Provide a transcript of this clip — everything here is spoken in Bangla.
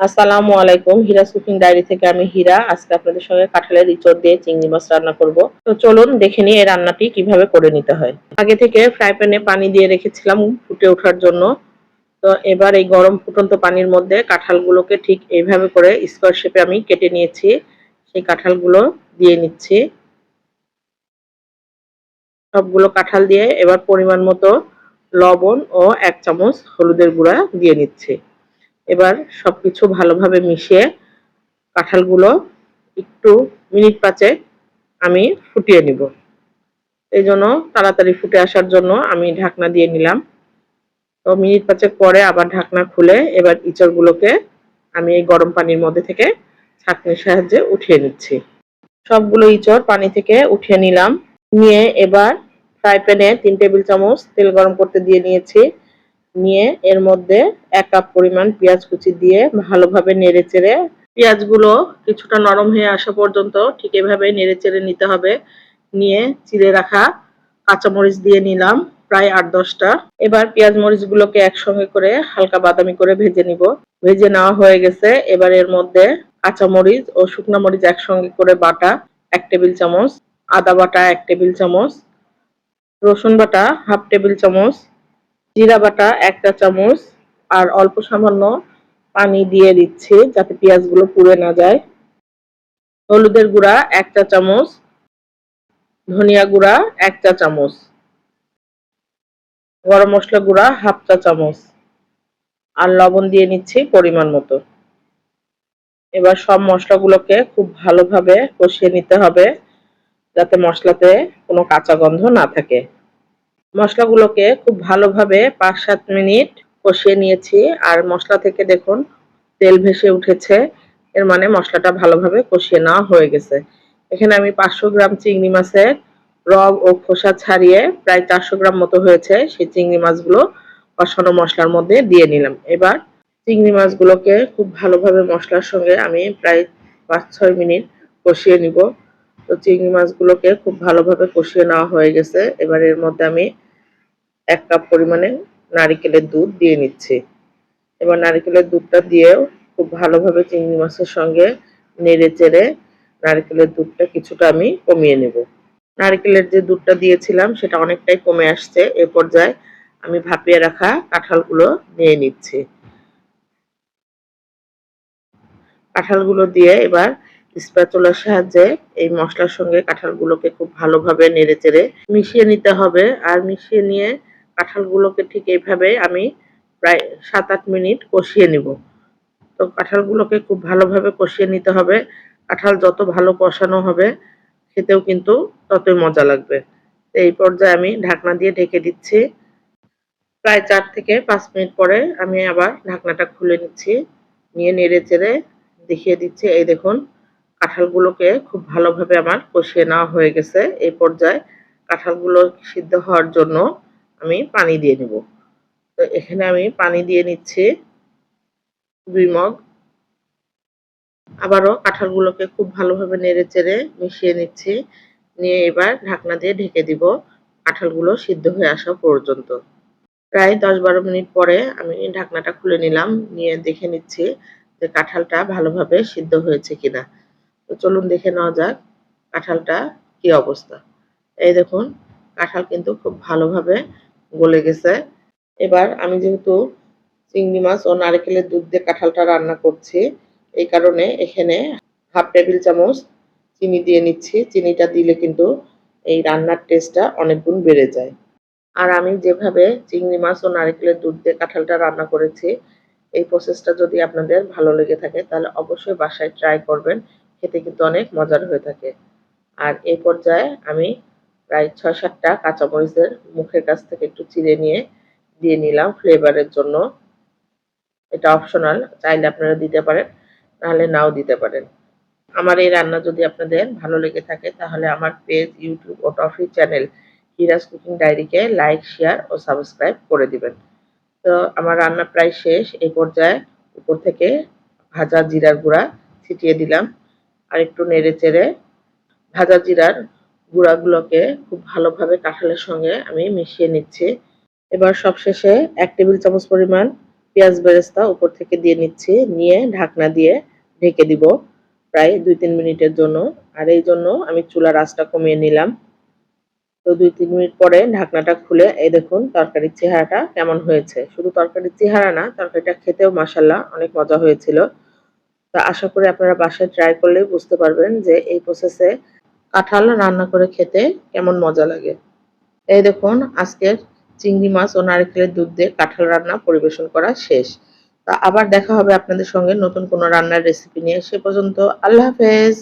আসসালামু আলাইকুম। হিরা কুকিং ডায়েরি থেকে আমি হীরা। আজকে আপনাদের সঙ্গে কাঁঠালের ইঁচড় দিয়ে চিংড়ি মাছ রান্না করব। তো চলুন দেখে নিই এই রান্নাটি কীভাবে করে নিতে হয়। আগে থেকে ফ্রাই প্যানে পানি দিয়ে রেখেছিলাম ফুটে ওঠার জন্য। তো এবার এই গরম ফুটন্ত পানির মধ্যে কাঁঠালগুলোকে ঠিক এইভাবে করে স্কোয়ার শেপে আমি কেটে নিয়েছি। সেই কাঁঠালগুলো দিয়ে নিচ্ছি। সবগুলো কাঁঠাল দিয়ে এবার পরিমাণ মতো লবণ ও এক চামচ হলুদের গুঁড়া দিয়ে নিচ্ছি। এবার সবকিছু ভালোভাবে মিশিয়ে কাঁঠালগুলো একটু মিনিট পাঁচে আমি ফুটিয়ে নিব। এই জন্য তাড়াতাড়ি ফুটে আসার জন্য আমি ঢাকনা দিয়ে নিলাম। তো মিনিট পাঁচেক পরে আবার ঢাকনা খুলে এবার ইঁচড়গুলোকে আমি এই গরম পানির মধ্যে থেকে ছাঁকনির সাহায্যে উঠিয়ে নিচ্ছি। সবগুলো ইঁচড় পানি থেকে উঠিয়ে নিলাম। নিয়ে এবার ফ্রাই প্যানে তিন টেবিল চামচ তেল গরম করতে দিয়ে নিয়েছি। নিয়ে এর মধ্যে এক কাপ পরিমাণ পেঁয়াজ কুচি দিয়ে ভালোভাবে নেড়ে চেড়ে পেঁয়াজগুলো কিছুটা নরম হয়ে আসা পর্যন্ত ঠিক এভাবে নেড়ে চেড়ে নিতে হবে। নিয়ে চিড়ে রাখা কাঁচামরিচ দিয়ে নিলাম প্রায় আট দশটা। এবার পেঁয়াজ মরিচগুলোকে একসঙ্গে করে হালকা বাদামি করে ভেজে নিব। ভেজে নেওয়া হয়ে গেছে। এবার এর মধ্যে কাঁচামরিচ ও শুকনো মরিচ একসঙ্গে করে বাটা এক টেবিল চামচ, আদা বাটা এক টেবিল চামচ, রসুন বাটা হাফ টেবিল চামচ জিরা বাটা একটা চামচ আর অল্প সামান্য পানি দিয়ে দিচ্ছি যাতে পেঁয়াজগুলো পুড়ে না যায়। হলুদের গুঁড়া একটা চামচ, ধনিয়া গুঁড়া এক চা চামচ, গরম মশলা গুঁড়া হাফ চা চামচ আর লবণ দিয়ে নিচ্ছি পরিমাণ মতো। এবার সব মশলাগুলোকে খুব ভালোভাবে কষিয়ে নিতে হবে যাতে মশলাতে কোনো কাঁচা গন্ধ না থাকে। মশলাগুলোকে খুব ভালোভাবে পাঁচ সাত মিনিট কষিয়ে নিয়েছি। আর মশলা থেকে দেখুন, তেল ভেসে উঠেছে। এর মানে মশলাটা ভালোভাবে কষিয়ে নেওয়া হয়ে গেছে। এখানে আমি পাঁচশো গ্রাম চিংড়ি মাছের রগ ও খোসা ছাড়িয়ে প্রায় চারশো গ্রাম মতো হয়েছে। সেই চিংড়ি মাছগুলো কষানো মশলার মধ্যে দিয়ে নিলাম। এবার চিংড়ি মাছগুলোকে খুব ভালোভাবে মশলার সঙ্গে আমি প্রায় পাঁচ ছয় মিনিট কষিয়ে নিব। তো চিংড়ি মাছগুলোকে খুব ভালোভাবে কষিয়ে নেওয়া হয়ে গেছে। এবার এর মধ্যে আমি এক কাপ পরিমাণে নারিকেলের দুধ দিয়ে নিচ্ছি। এবার নারিকেলের দুধটা দিয়েও খুব ভালোভাবে চিংড়ি মাছের সঙ্গে নেড়ে চেড়ে নারিকেলের দুধটা কিছুটা আমি কমিয়ে নেব। নারিকেলের যে দুধটা দিয়েছিলাম সেটা অনেকটাই কমে আসছে। এ পর্যায়ে আমি ভাপিয়ে রাখা কাঁঠালগুলো নিয়ে নিচ্ছি। কাঁঠালগুলো দিয়ে এবার স্প্যাচুলার সাহায্যে এই মশলার সঙ্গে কাঁঠালগুলোকে খুব ভালোভাবে নেড়ে চেড়ে মিশিয়ে নিতে হবে। আর মিশিয়ে নিয়ে কাঁঠালগুলোকে ঠিক এইভাবে আমি প্রায় সাত আট মিনিট কষিয়ে নিব। তো কাঁঠালগুলোকে খুব ভালোভাবে কষিয়ে নিতে হবে। কাঁঠাল যত ভালো কষানো হবে, খেতেও কিন্তু ততই মজা লাগবে। এই পর্যায়ে আমি ঢাকনা দিয়ে ঢেকে দিচ্ছি। প্রায় চার থেকে পাঁচ মিনিট পরে আমি আবার ঢাকনাটা খুলে নিচ্ছি। নিয়ে নেড়ে চেড়ে দেখিয়ে দিচ্ছি। এই দেখুন কাঁঠালগুলোকে খুব ভালোভাবে আমার কষিয়ে নেওয়া হয়ে গেছে। এই পর্যায়ে কাঁঠালগুলো সিদ্ধ হওয়ার জন্য আমি পানি দিয়ে নেব। তো এখানে আমি পানি দিয়ে নিচ্ছি দুই মগ। আবারও কাঁঠালগুলোকে খুব ভালোভাবে নেড়ে চেড়ে মিশিয়ে নিচ্ছি। নিয়ে এবার ঢাকনা দিয়ে ঢেকে দিব কাঁঠালগুলো সিদ্ধ হয়ে আসা পর্যন্ত। প্রায় দশ বারো মিনিট পরে আমি ঢাকনাটা খুলে নিলাম। নিয়ে দেখে নিচ্ছি যে কাঁঠালটা ভালোভাবে সিদ্ধ হয়েছে কিনা। তো চলুন দেখে নেওয়া যাক কাঁঠালটা কি অবস্থা। এই দেখুন, কাঁঠাল কিন্তু খুব ভালোভাবে গলে গেছে। এবার আমি যেহেতু চিংড়ি মাছ ও নারকেলের দুধ দিয়ে কাঁঠালটা রান্না করছি, এই কারণে এখানে হাফ টেবিল চামচ চিনি দিয়ে নিচ্ছি। চিনিটা দিলে কিন্তু এই রান্নার টেস্টটা অনেক গুণ বেড়ে যায়। আর আমি যেভাবে চিংড়ি মাছ ও নারকেলের দুধ দিয়ে কাঁঠালটা রান্না করেছি, এই প্রসেসটা যদি আপনাদের ভালো লেগে থাকে, তাহলে অবশ্যই বাসায় ট্রাই করবেন। খেতে কিন্তু অনেক মজার হয়ে থাকে। আর এই পর্যায়ে আমি প্রায় ছয় সাতটা কাঁচামরিচের মুখের কাছ থেকে একটু চিড়ে নিয়ে দিয়ে নিলাম ফ্লেভারের জন্য। এটা অপশনাল চাইলে আপনারা দিতে পারেন, নাহলে নাও দিতে পারেন। আমার এই রান্না যদি আপনাদের ভালো লেগে থাকে, তাহলে আমার পেজ ইউটিউব ও টফি চ্যানেল হিরাজ কুকিং ডায়েরিকে লাইক শেয়ার ও সাবস্ক্রাইব করে দিবেন। তো আমার রান্না প্রায় শেষ এই পর্যায়ে উপর থেকে ভাজা জিরার গুঁড়া ছিটিয়ে দিলাম। আর একটু নেড়ে চেড়ে ভাজা জিরার গুঁড়াগুলোকে খুব ভালোভাবে কাঁঠালের সঙ্গে আমি মিশিয়ে নিচ্ছি। এবার সবশেষে এক টেবিল চামচ পরিমাণ পেঁয়াজ বেরেস্তা উপর থেকে দিয়ে নিচ্ছি, নিয়ে ঢাকনা দিয়ে ঢেকে দিব প্রায় দুই তিন মিনিটের জন্য। আর এই জন্য আমি চুলার আঁচটা কমিয়ে নিলাম। তো দুই তিন মিনিট পরে ঢাকনাটা খুলে এই দেখুন তরকারির চেহারাটা কেমন হয়েছে। শুধু তরকারির চেহারা না, তরকারিটা খেতেও মাসাল্লাহ অনেক মজা হয়েছিল। তো আশা করি আপনারা বাসায় ট্রাই করলে বুঝতে পারবেন যে এই প্রসেসে কাঁঠাল রান্না করে খেতে কেমন মজা লাগে। এই দেখুন, আজকের চিংড়ি মাছ ও নারকেলের দুধ দিয়ে কাঁঠাল রান্না পরিবেশন করা শেষ। তা আবার দেখা হবে আপনাদের সঙ্গে নতুন কোনো রান্নার রেসিপি নিয়ে। সে পর্যন্ত আল্লাহ হাফেজ।